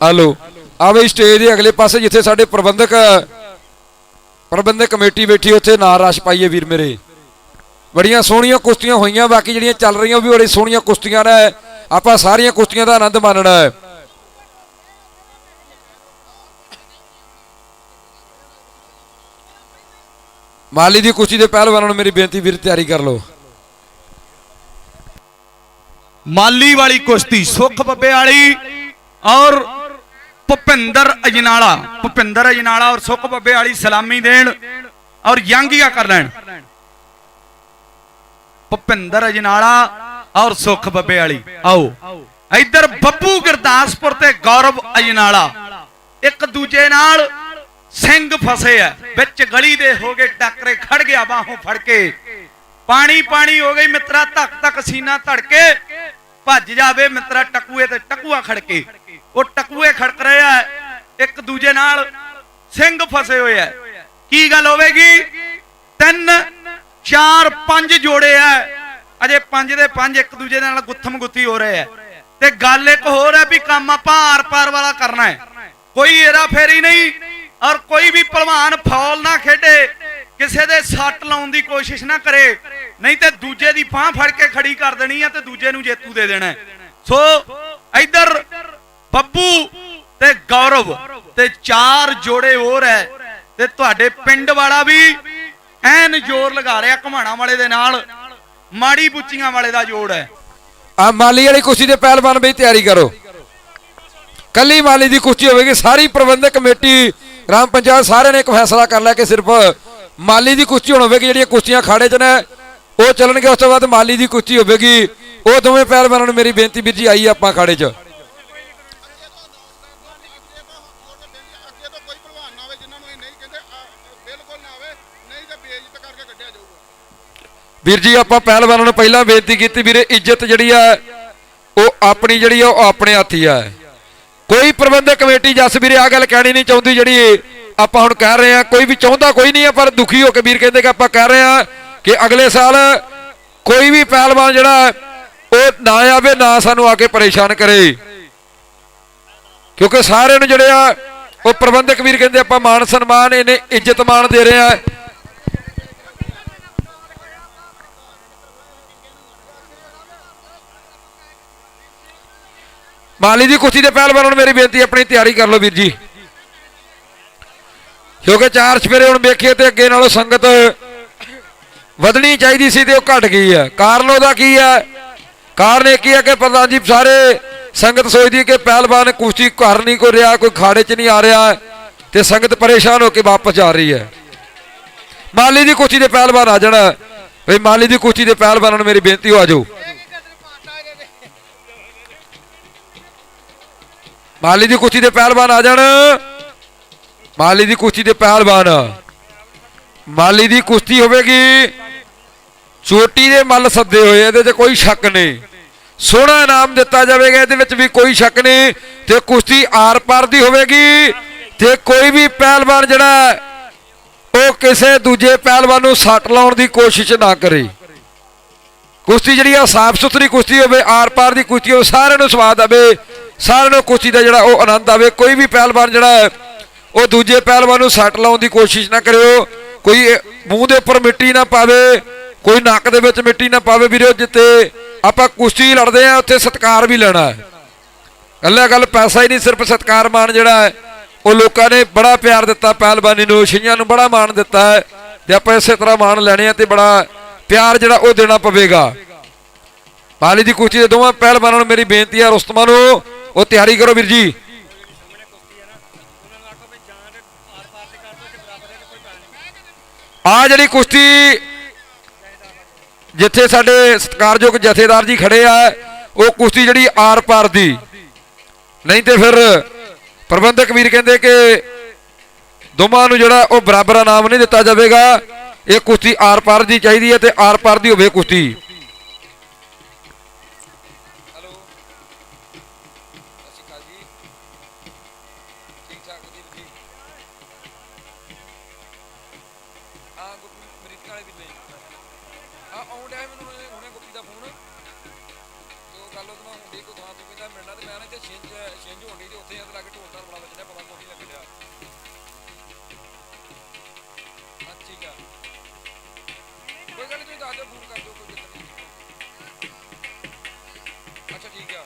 ਆ ਲੋ ਆ ਬਈ ਸਟੇਜ ਦੇ ਅਗਲੇ ਪਾਸੇ ਜਿੱਥੇ ਸਾਡੇ ਪ੍ਰਬੰਧਕ ਪ੍ਰਬੰਧਕ ਕਮੇਟੀ ਬੈਠੀ ਉੱਥੇ ਨਾ ਰਸ਼ ਪਾਈਏ ਵੀਰ ਮੇਰੇ। ਬੜੀਆਂ ਸੋਹਣੀਆਂ ਕੁਸ਼ਤੀਆਂ ਹੋਈਆਂ, ਬਾਕੀ ਜਿਹੜੀਆਂ ਚੱਲ ਰਹੀਆਂ ਉਹ ਵੀ ਬੜੀ ਸੋਹਣੀਆਂ ਕੁਸ਼ਤੀਆਂ ਨੇ। ਆਪਾਂ ਸਾਰੀਆਂ ਕੁਸ਼ਤੀਆਂ ਦਾ ਆਨੰਦ ਮਾਣਨਾ ਹੈ। ਮਾਲੀ ਦੀ ਕੁਸ਼ਤੀ ਦੇ ਪਹਿਲਵਾਨਾਂ ਨੂੰ ਮੇਰੀ ਬੇਨਤੀ, ਵੀਰ, ਤਿਆਰੀ ਕਰ ਲਓ। ਮਾਲੀ ਵਾਲੀ ਕੁਸ਼ਤੀ ਸੁਖ ਬੱਬੇ ਵਾਲੀ ਔਰ ਭੁਪਿੰਦਰ ਅਜਨਾਲਾ ਭੁਪਿੰਦਰ ਅਜਨਾਲਾ ਔਰ ਸੁਖ ਬੱਬੇ ਵਾਲੀ ਸਲਾਮੀ ਦੇਣ ਔਰ ਯੰਗੀਆਂ ਕਰ ਲੈਣ। ਭੁਪਿੰਦਰ ਅਜਨਾਲਾ ਔਰ ਸੁਖ ਬੱਬੇ ਵਾਲੀ, ਆਓ। ਇੱਧਰ ਬੱਬੂ ਗੁਰਦਾਸਪੁਰ ਤੇ ਗੌਰਵ ਅਜਨਾਲਾ, ਇੱਕ ਦੂਜੇ ਨਾਲ ਸਿੰਘ ਫਸੇ ਆ, ਵਿੱਚ ਗਲੀ ਦੇ ਹੋ ਗਏ, ਟੱਕਰੇ ਖੜ ਗਿਆ, ਬਾਹੋਂ ਫੜ ਕੇ। ਪਾਣੀ ਪਾਣੀ ਹੋ ਗਈ, ਮਿੱਤਰਾ ਧੱਕ ਧੱਕ ਸੀਨਾ ਧੜਕੇ ਭੱਜ ਜਾਵੇ ਮਿੱਤਰਾ ਟਕੂਏ ਤੇ ਟਕੂਆ ਖੜਕੇ। ਉਹ ਟਕੂਏ ਖੜਕ ਰਿਹਾ ਇੱਕ ਦੂਜੇ ਨਾਲ ਸਿੰਘ ਫਸੇ ਹੋਏ ਆ। ਕੀ ਗੱਲ ਹੋਵੇਗੀ? ਤਿੰਨ, ਚਾਰ, ਪੰਜ ਜੋੜੇ ਆ। ਅਜੇ ਪੰਜ ਦੇ ਪੰਜ ਇੱਕ ਦੂਜੇ ਨਾਲ ਗੁੱਥਮ ਗੁੱਥੀ ਹੋ ਰਹੇ ਆ। ਤੇ ਗੱਲ ਇੱਕ ਹੋਰ ਹੈ ਵੀ ਕੰਮ ਆਪਾਂ ਆਰ ਪਾਰ ਵਾਲਾ ਕਰਨਾ ਹੈ। ਕੋਈ ਏਰਾ ਫੇਰੀ ਨਹੀਂ ਔਰ ਕੋਈ ਵੀ ਪਹਿਲਵਾਨ ਫੌਲ ਨਾ ਖੇਡੇ। ਕਿਸੇ ਦੇ ਸੱਟ ਲਾਉਣ ਦੀ ਕੋਸ਼ਿਸ਼ ਨਾ ਕਰੇ। ਨਹੀਂ ਤੇ ਦੂਜੇ ਦੀ ਬਾਹ ਫੜ ਕੇ ਖੜੀ ਕਰ ਦੇਣੀ ਆ ਤੇ ਦੂਜੇ ਨੂੰ ਜੇਤੂ ਦੇ ਦੇਣਾ ਸੋ ਇੱਧਰ ਬੱਬੂ ਤੇ ਗੌਰਵ ਤੇ ਚਾਰ ਜੋੜੇ ਹੋਰ ਹੈ ਤੇ ਤੁਹਾਡੇ ਪਿੰਡ ਵਾਲਾ ਵੀ ਐਨ ਜ਼ੋਰ ਲਗਾ ਰਿਹਾ ਘਮਾਣਾ ਵਾਲੇ ਦੇ ਨਾਲ। ਮਾੜੀ ਬੁੱਚੀਆਂ ਵਾਲੇ ਦਾ ਜੋੜ ਹੈ। ਆ ਮਾਲੀ ਵਾਲੀ ਕੁਸ਼ਤੀ ਦੇ ਪਹਿਲਵਾਨ ਬਈ ਤਿਆਰੀ ਕਰੋ। ਕੱਲੀ ਮਾਲੀ ਦੀ ਕੁਸ਼ਤੀ ਹੋਵੇਗੀ, ਸਾਰੀ ਪ੍ਰਬੰਧਕ ਕਮੇਟੀ ਰਾਮ ਪੰਚਾਇਤ ਸਾਰਿਆਂ ਨੇ ਇੱਕ ਫੈਸਲਾ ਕਰ ਲਿਆ ਕਿ ਸਿਰਫ ਮਾਲੀ ਦੀ ਕੁਸ਼ਤੀ ਹੁਣ ਹੋਵੇਗੀ ਜਿਹੜੀਆਂ ਕੁਸ਼ਤੀਆਂ ਖਾੜੇ 'ਚ ਨੇ ਉਹ ਚੱਲਣਗੇ ਉਸ ਤੋਂ ਬਾਅਦ ਮਾਲੀ ਦੀ ਕੁਸ਼ਤੀ ਹੋਵੇਗੀ। ਉਹ ਦੋਵੇਂ ਪਹਿਲਵਾਨਾਂ ਨੂੰ ਮੇਰੀ ਬੇਨਤੀ ਵੀਰ ਜੀ ਆਈ ਆਪਾਂ ਖਾੜੇ 'ਚ। ਵੀਰ ਜੀ ਆਪਾਂ ਪਹਿਲਵਾਨਾਂ ਨੂੰ ਪਹਿਲਾਂ ਬੇਨਤੀ ਕੀਤੀ ਵੀਰੇ ਇੱਜ਼ਤ ਜਿਹੜੀ ਆ ਉਹ ਆਪਣੀ ਜਿਹੜੀ ਆ ਉਹ ਆਪਣੇ ਹੱਥ ਹੀ ਆ। ਕੋਈ ਪ੍ਰਬੰਧਕ ਕਮੇਟੀ ਜਸ ਵੀਰੇ ਆ ਗੱਲ ਕਹਿਣੀ ਨਹੀਂ ਚਾਹੁੰਦੀ ਜਿਹੜੀ ਆਪਾਂ ਹੁਣ ਕਹਿ ਰਹੇ ਆ ਕੋਈ ਵੀ ਚਾਹੁੰਦਾ ਕੋਈ ਨਹੀਂ ਆ ਪਰ ਦੁਖੀ ਹੋ ਕੇ ਵੀਰ ਕਹਿੰਦੇ ਕਿ ਆਪਾਂ ਕਹਿ ਰਹੇ ਆ ਕਿ ਅਗਲੇ ਸਾਲ ਕੋਈ ਵੀ ਪਹਿਲਵਾਨ ਜਿਹੜਾ ਉਹ ਨਾ ਆਵੇ, ਨਾ ਸਾਨੂੰ ਆ ਕੇ ਪਰੇਸ਼ਾਨ ਕਰੇ। ਕਿਉਂਕਿ ਸਾਰਿਆਂ ਨੂੰ ਜਿਹੜੇ ਆ, ਉਹ ਪ੍ਰਬੰਧਕ ਵੀਰ ਕਹਿੰਦੇ ਆਪਾਂ ਮਾਣ ਸਨਮਾਨ, ਇਹਨੇ ਇੱਜ਼ਤ ਮਾਣ ਦੇ ਰਹੇ ਆ ਮਾਲੀ ਦੀ ਕੁਸ਼ਤੀ ਦੇ ਪਹਿਲਵਾਨ ਨੂੰ ਮੇਰੀ ਬੇਨਤੀ ਆਪਣੀ ਤਿਆਰੀ ਕਰ ਲਓ ਵੀਰ ਜੀ। ਕਿਉਂਕਿ ਚਾਰ ਸਵੇਰੇ ਹੁਣ ਵੇਖੀਏ ਤੇ ਅੱਗੇ ਨਾਲੋਂ ਸੰਗਤ ਵਧਣੀ ਚਾਹੀਦੀ ਸੀ ਤੇ ਉਹ ਘਟ ਗਈ ਹੈ। ਕਾਰਨ ਉਹਦਾ ਕੀ ਹੈ? ਕਾਰਨ ਇਹ ਕੀ ਹੈ ਕਿ ਪ੍ਰਧਾਨ ਜੀ ਸਾਰੇ ਸੰਗਤ ਸੋਚਦੀ ਹੈ ਕਿ ਪਹਿਲਵਾਨ ਕੁਸ਼ਤੀ ਘਰ ਨਹੀਂ ਕੋ ਰਿਹਾ, ਕੋਈ ਖਾੜੇ 'ਚ ਨਹੀਂ ਆ ਰਿਹਾ ਤੇ ਸੰਗਤ ਪਰੇਸ਼ਾਨ ਹੋ ਕੇ ਵਾਪਸ ਜਾ ਰਹੀ ਹੈ। ਮਾਲੀ ਦੀ ਕੁਸ਼ਤੀ ਦੇ ਪਹਿਲਵਾਨ ਆ ਜਾਣਾ। ਵੀ ਮਾਲੀ ਦੀ ਕੁਸ਼ਤੀ ਦੇ ਪਹਿਲਵਾਨਾਂ ਨੂੰ ਮੇਰੀ ਬੇਨਤੀ ਹੋ ਆ ਜਾਓ। ਮਾਲੀ ਦੀ ਕੁਸ਼ਤੀ ਦੇ ਪਹਿਲਵਾਨ ਆ ਜਾਣ। ਮਾਲੀ ਦੀ ਕੁਸ਼ਤੀ ਦੇ ਪਹਿਲਵਾਨ। ਮਾਲੀ ਦੀ ਕੁਸ਼ਤੀ ਹੋਵੇਗੀ। ਚੋਟੀ ਦੇ ਮੱਲ ਸੱਦੇ ਹੋਏ ਇਹਦੇ 'ਚ ਕੋਈ ਸ਼ੱਕ ਨਹੀਂ। ਸੋਹਣਾ ਇਨਾਮ ਦਿੱਤਾ ਜਾਵੇਗਾ ਇਹਦੇ ਵਿੱਚ ਵੀ ਕੋਈ ਸ਼ੱਕ ਨਹੀਂ। ਤੇ ਕੁਸ਼ਤੀ ਆਰ ਪਾਰ ਦੀ ਹੋਵੇਗੀ। ਤੇ ਕੋਈ ਵੀ ਪਹਿਲਵਾਨ ਜਿਹੜਾ ਉਹ ਕਿਸੇ ਦੂਜੇ ਪਹਿਲਵਾਨ ਨੂੰ ਸੱਟ ਲਾਉਣ ਦੀ ਕੋਸ਼ਿਸ਼ ਨਾ ਕਰੇ। ਕੁਸ਼ਤੀ ਜਿਹੜੀ ਆ ਸਾਫ਼ ਸੁਥਰੀ ਕੁਸ਼ਤੀ ਹੋਵੇ ਆਰ ਪਾਰ ਦੀ ਕੁਸ਼ਤੀ ਹੋਵੇ ਸਾਰਿਆਂ ਨੂੰ ਸਵਾਦ ਆਵੇ। ਸਾਰਿਆਂ ਨੂੰ ਕੁਸ਼ਤੀ ਦਾ ਜਿਹੜਾ ਉਹ ਆਨੰਦ ਆਵੇ। ਕੋਈ ਵੀ ਪਹਿਲਵਾਨ ਜਿਹੜਾ ਹੈ, ਉਹ ਦੂਜੇ ਪਹਿਲਵਾਨ ਨੂੰ ਸੱਟ ਲਾਉਣ ਦੀ ਕੋਸ਼ਿਸ਼ ਨਾ ਕਰਿਓ। ਕੋਈ ਮੂੰਹ ਦੇ ਉੱਪਰ ਮਿੱਟੀ ਨਾ ਪਾਵੇ, ਕੋਈ ਨੱਕ ਦੇ ਵਿੱਚ ਮਿੱਟੀ ਨਾ ਪਾਵੇ ਵੀਰੋ ਜਿੱਤੇ ਆਪਾਂ ਕੁਸ਼ਤੀ ਲੜਦੇ ਆ ਉੱਥੇ ਸਤਿਕਾਰ ਵੀ ਲੈਣਾ ਹੈ। ਗੱਲਾਂ ਗੱਲ ਪੈਸਾ ਹੀ ਨਹੀਂ, ਸਿਰਫ ਸਤਿਕਾਰ ਮਾਣ ਜਿਹੜਾ ਹੈ। ਉਹ ਲੋਕਾਂ ਨੇ ਬੜਾ ਪਿਆਰ ਦਿੱਤਾ ਪਹਿਲਵਾਨੀ ਨੂੰ ਛਈਆਂ ਨੂੰ ਬੜਾ ਮਾਣ ਦਿੱਤਾ ਹੈ। ਤੇ ਆਪਾਂ ਇਸੇ ਤਰ੍ਹਾਂ ਮਾਣ ਲੈਣੇ ਆ ਤੇ ਬੜਾ ਪਿਆਰ ਜਿਹੜਾ ਉਹ ਦੇਣਾ ਪਵੇਗਾ। ਮਾਲੀ ਦੀ ਕੁਸ਼ਤੀ ਦੇ ਦੋਵਾਂ ਪਹਿਲਵਾਨਾਂ ਨੂੰ ਮੇਰੀ ਬੇਨਤੀ ਹੈ, ਰੁਸਤਮਾ ਨੂੰ, ਉਹ ਤਿਆਰੀ ਕਰੋ ਵੀਰ ਜੀ। ਆ ਜਿਹੜੀ ਕੁਸ਼ਤੀ ਜਿੱਥੇ ਸਾਡੇ ਸਤਿਕਾਰਯੋਗ ਜਥੇਦਾਰ ਜੀ ਖੜੇ ਆ, ਉਹ ਕੁਸ਼ਤੀ ਜਿਹੜੀ ਆਰ ਪਾਰ ਦੀ। ਨਹੀਂ ਤੇ ਫਿਰ ਪ੍ਰਬੰਧਕ ਵੀਰ ਕਹਿੰਦੇ ਕਿ ਦੋਵਾਂ ਨੂੰ ਜਿਹੜਾ ਉਹ ਬਰਾਬਰ ਇਨਾਮ ਨਹੀਂ ਦਿੱਤਾ ਜਾਵੇਗਾ। ਇਹ ਕੁਸ਼ਤੀ ਆਰ ਪਾਰ ਦੀ ਚਾਹੀਦੀ ਹੈ ਤੇ ਆਰ ਪਾਰ ਦੀ ਹੋਵੇ ਕੁਸ਼ਤੀ। ਆਉਣ ਡਿਆ ਮੈਨੂੰ ਹੁਣੇ ਗੁੱਪੀ ਦਾ ਫੋਨ। ਗੱਲ ਉਹਦੇ ਨਾਲ ਹੁੰਦੀ, ਕੋਈ ਥਾਂ ਤੇ ਕਹਿੰਦਾ ਮਿਲਣਾ ਤੇ ਮੈਂ ਨਾ ਇੱਥੇ ਛਿੰਝ ਛਿੰਝ ਹੋਣੀ ਤੇ ਉੱਥੇ ਆ ਕੇ ਢੋਲ ਦਾ ਬੜਾ ਵੱਜਣਾ ਪਤਾ ਕੋਈ ਨਹੀਂ ਲੱਗਿਆ ਹਾਂ ਠੀਕ ਆ ਕੋਈ ਗੱਲ ਨਹੀਂ ਤੁਸੀਂ ਦੱਸ ਦਿਓ, ਫੋਨ ਕਰ ਦਿਓ, ਕੋਈ ਚੱਕਰ ਨਹੀਂ ਅੱਛਾ, ਠੀਕ ਆ।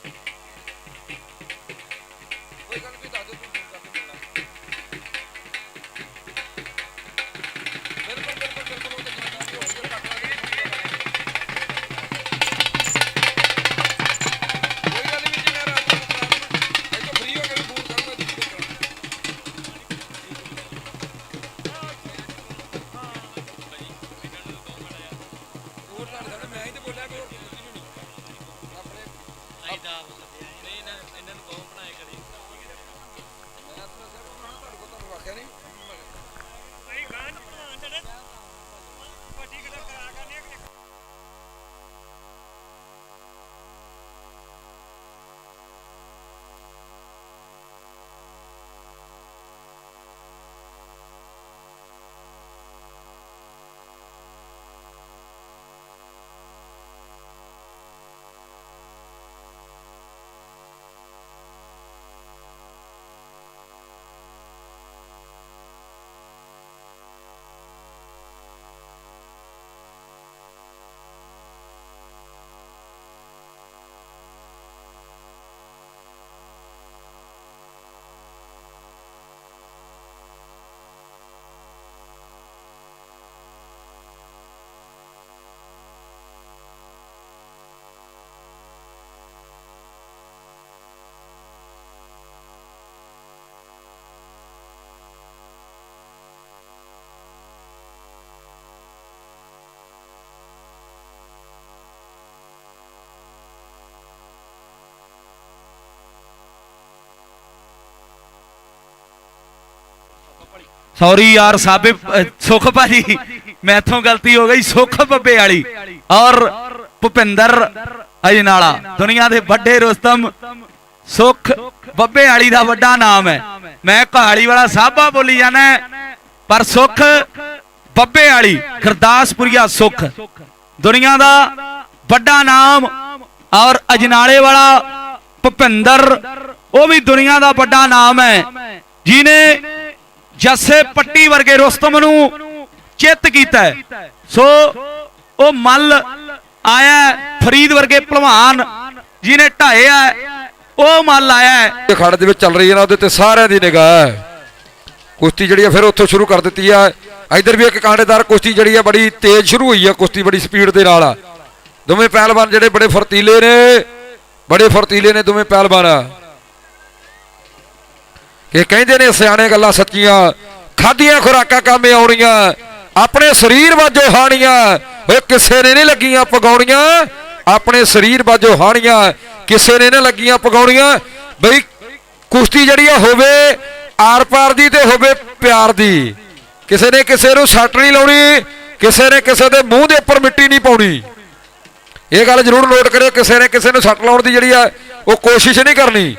ਸੌਰੀ ਯਾਰ ਸਾਬੇ ਅ, ਸੁਖ ਭਾਜੀ ਮੈਥੋਂ ਗਲਤੀ ਹੋ ਗਈ ਸੁਖ ਬੱਬੇ ਵਾਲੀ। ਔਰ ਭੁਪਿੰਦਰ ਅਜਨਾਲਾ ਦੁਨੀਆ ਦੇ ਵੱਡੇ ਰੁਸਤਮ ਸੁਖ ਬੱਬੇ ਵਾਲੀ ਦਾ ਵੱਡਾ ਨਾਮ ਹੈ। ਮੈਂ ਕਹਾਲੀ ਵਾਲਾ ਸਾਬਾ ਬੋਲੀ ਜਾਣਾ ਪਰ ਸੁਖ ਬੱਬੇ ਵਾਲੀ ਗੁਰਦਾਸਪੁਰੀਆ ਸੁਖ। ਦੁਨੀਆ ਦਾ ਵੱਡਾ ਨਾਮ ਔਰ ਅਜਨਾਲੇ ਵਾਲਾ ਭੁਪਿੰਦਰ ਉਹ ਵੀ ਦੁਨੀਆ ਦਾ ਵੱਡਾ ਨਾਮ ਹੈ। ਜਿਨੇ ਜੱਸੇ ਪੱਟੀ ਵਰਗੇ ਰੁਸਤਮ ਨੂੰ ਚਿੱਤ ਕੀਤਾ ਸੋ ਉਹ ਮੱਲ ਆਇਆ ਫਰੀਦ ਵਰਗੇ ਭਲਵਾਨ ਜਿਨੇ ਢਾਇਆ ਉਹ ਮੱਲ ਆਇਆ ਖੜ ਦੇ ਵਿੱਚ ਚੱਲ ਰਹੀ ਹੈ ਨਾ, ਉਹਦੇ ਤੇ ਸਾਰਿਆਂ ਦੀ ਨਿਗਾਹ ਹੈ। ਕੁਸ਼ਤੀ ਜਿਹੜੀ ਆ ਫਿਰ ਉੱਥੋਂ ਸ਼ੁਰੂ ਕਰ ਦਿੱਤੀ ਹੈ। ਇਧਰ ਵੀ ਇੱਕ ਕਾਂਡੇਦਾਰ ਕੁਸ਼ਤੀ ਜਿਹੜੀ ਆ ਬੜੀ ਤੇਜ਼ ਸ਼ੁਰੂ ਹੋਈ ਹੈ, ਕੁਸ਼ਤੀ ਬੜੀ ਸਪੀਡ ਦੇ ਨਾਲ। ਦੋਵੇਂ ਪਹਿਲਵਾਨ ਜਿਹੜੇ ਬੜੇ ਫਰਤੀਲੇ ਨੇ, ਬੜੇ ਫਰਤੀਲੇ ਨੇ ਦੋਵੇਂ ਪਹਿਲਵਾਨ। ਕਿ ਕਹਿੰਦੇ ਨੇ ਸਿਆਣੇ ਗੱਲਾਂ ਸੱਚੀਆਂ ਖਾਦੀਆਂ ਖੁਰਾਕਾਂ ਕਾਮੇ ਆਉਣੀਆਂ, ਆਪਣੇ ਸਰੀਰ ਵਾਜੋ ਹਾਣੀਆਂ, ਓਏ ਕਿਸੇ ਨੇ ਨਹੀਂ ਲੱਗੀਆਂ ਪਗਾਉਣੀਆਂ, ਆਪਣੇ ਸਰੀਰ ਵਾਜੋ ਹਾਣੀਆਂ, ਕਿਸੇ ਨੇ ਨਾ ਲੱਗੀਆਂ ਪਗਾਉਣੀਆਂ। ਬਈ, ਕੁਸ਼ਤੀ ਜਿਹੜੀ ਆ ਹੋਵੇ ਆਰ ਪਾਰ ਦੀ ਤੇ ਹੋਵੇ ਪਿਆਰ ਦੀ। ਕਿਸੇ ਨੇ ਕਿਸੇ ਨੂੰ ਸੱਟ ਨਹੀਂ ਲਾਉਣੀ, ਕਿਸੇ ਨੇ ਕਿਸੇ ਦੇ ਮੂੰਹ ਦੇ ਉੱਪਰ ਮਿੱਟੀ ਨਹੀਂ ਪਾਉਣੀ। ਇਹ ਗੱਲ ਜ਼ਰੂਰ ਨੋਟ ਕਰਿਓ, ਕਿਸੇ ਨੇ ਕਿਸੇ ਨੂੰ ਸੱਟ ਲਾਉਣ ਦੀ ਜਿਹੜੀ ਆ, ਉਹ ਕੋਸ਼ਿਸ਼ ਨਹੀਂ ਕਰਨੀ।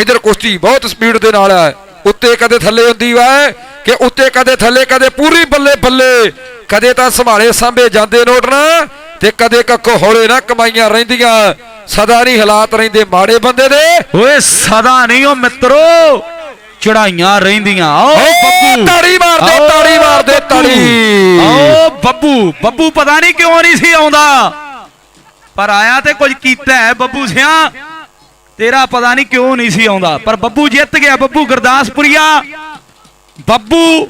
ਇਧਰ ਕੁਸ਼ਤੀ ਬਹੁਤ ਸਪੀਡ ਦੇ ਨਾਲ ਹੈ। ਉੱਤੇ ਕਦੇ ਥੱਲੇ ਹੁੰਦੀ ਵਾ ਕਿ ਉੱਤੇ ਕਦੇ ਥੱਲੇ ਕਦੇ ਪੂਰੀ ਬੱਲੇ ਬੱਲੇ। ਕਦੇ ਤਾਂ ਸੰਭਾਲੇ ਸਾਂਭੇ ਜਾਂਦੇ ਨੋਟ ਨਾ ਤੇ ਕਦੇ ਕੱਖੋ ਹੌਲੇ ਨਾ ਕਮਾਈਆਂ ਰਹਿੰਦੀਆਂ। ਸਦਾ ਨਹੀਂ ਹਾਲਾਤ ਰਹਿੰਦੇ ਮਾੜੇ ਬੰਦੇ ਦੇ। ਓਏ ਸਦਾ ਨਹੀਂ ਉਹ ਮਿੱਤਰੋ ਚੜਾਈਆਂ ਰਹਿੰਦੀਆਂ। ਓ ਓ, ਬੱਬੂ। ਤਾੜੀ ਮਾਰ ਦਿਓ, ਓ, ਤਾੜੀ ਮਾਰ ਦਿਓ, ਬੱਬੂ। ਤਾੜੀ। ਓ ਬੱਬੂ। ਬੱਬੂ ਪਤਾ ਨਹੀਂ ਕਿਉਂ ਨਹੀਂ ਸੀ ਆਉਂਦਾ। ਪਰ ਆਇਆ ਤੇ ਕੁਝ ਕੀਤਾ ਹੈ ਬੱਬੂ ਸਿਆ। ਤੇਰਾ ਪਤਾ ਨਹੀਂ ਕਿਉਂ ਨਹੀਂ ਸੀ ਆਉਂਦਾ, ਪਰ ਬੱਬੂ ਜਿੱਤ ਗਿਆ, ਬੱਬੂ ਗੁਰਦਾਸਪੁਰੀਆ। ਬੱਬੂ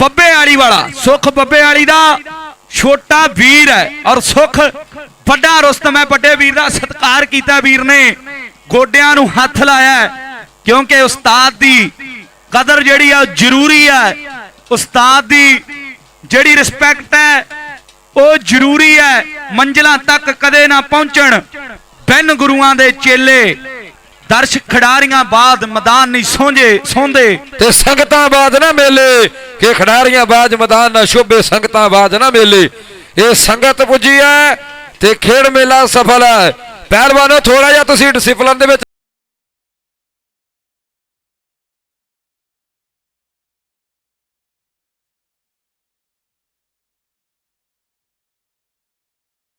ਬੱਬੇ ਵਾਲੀ ਵਾਲਾ ਸੁਖ ਬੱਬੇ ਵਾਲੀ ਦਾ ਛੋਟਾ ਵੀਰ ਹੈ ਔਰ ਸੁਖ ਵੱਡਾ ਰੁਸਤਮ ਹੈ ਵੱਡੇ ਵੀਰ ਦਾ ਸਤਿਕਾਰ ਕੀਤਾ ਵੀਰ ਨੇ। ਗੋਡਿਆਂ ਨੂੰ ਹੱਥ ਲਾਇਆ ਕਿਉਂਕਿ ਉਸਤਾਦ ਦੀ ਕਦਰ ਜਿਹੜੀ ਆ ਉਹ ਜ਼ਰੂਰੀ ਹੈ। ਉਸਤਾਦ ਦੀ ਜਿਹੜੀ ਰਿਸਪੈਕਟ ਹੈ, ਉਹ ਜ਼ਰੂਰੀ ਹੈ। ਮੰਜ਼ਲਾਂ ਤੱਕ ਕਦੇ ਨਾ ਪਹੁੰਚਣ। ਬਿਨ ਗੁਰੂਆਂ ਦੇ ਚੇਲੇ, ਦਰਸ਼ ਖਿਡਾਰੀਆਂ ਬਾਦ ਮੈਦਾਨ ਨਹੀਂ ਸੌਂਜੇ ਸੌਂਦੇ। ਤੇ ਸੰਗਤਾਂ ਬਾਦ ਨਾ ਮੇਲੇ, ਕਿ ਖਿਡਾਰੀਆਂ ਬਾਦ ਮੈਦਾਨ ਨਾ ਸ਼ੋਭੇ, ਸੰਗਤਾਂ ਬਾਦ ਨਾ ਮੇਲੇ। ਇਹ ਸੰਗਤ ਪੁੱਜੀ ਹੈ ਤੇ ਖੇਡ ਮੇਲਾ ਸਫਲ ਹੈ। ਪਹਿਲਵਾਨੋ ਥੋੜਾ ਜਿਹਾ ਤੁਸੀਂ ਡਿਸਪਲਿਨ ਦੇ ਵਿੱਚ